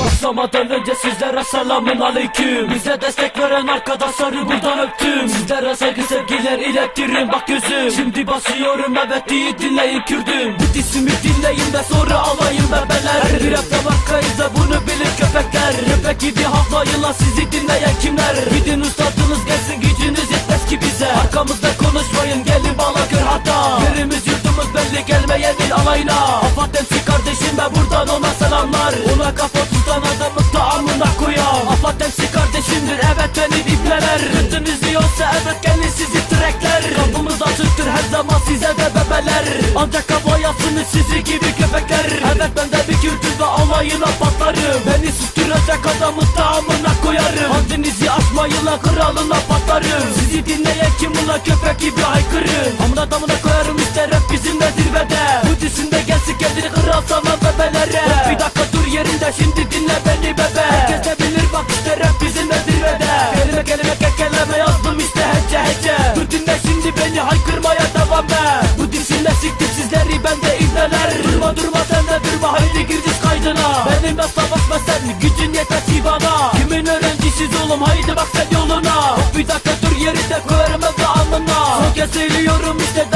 Başlamadan önce sizlere selamun aleyküm. Bize destek veren arkadaşları buradan öptüm. Sizlere saygı sevgiler ilettirin bak gözüm. Şimdi basıyorum evet iyi dinleyin Kürdüm. Bu disimi dinleyin de sonra alayım bebeler. Her bir hafta vakayız da Köpek gibi havlayın lan sizi dinleyen kimler? Gidin ustadınız gelsin gücünüz yetmez ki bize. Arkamızda konuşmayın gelin bana gör hata. Yerimiz yurtumuz belli gelmeyen il alayına. Afat MC kardeşim ve buradan ona selamlar. Ona kafa tutan adamı tamamına koyam Afat MC kardeşimdir evet benim ibneler Rıhtın izliyorsa evet gelin sizi trekler. Kapımız açıktır her zaman size de bebeler. Ancak kafa yapsınız sizi gibi köpekler susturacak adamı tamamına koyarım. Haddinizi aşmayın lan kralına patlarım Sizi dinleyen kim ulan? Köpek gibi haykırın Amına damına koyarım işte rap bizimle zirvede. Bu dizinde gelsin kendini kral sanan bebelere. Bir dakika dur yerinde şimdi dinle beni bebe. Herkes ki bana. Kimin öğrencisiz oğlum? Haydi bak sen yoluna. Hop bir dakika dur yerinde koyarım evde alnına. Son kez söylüyorum işte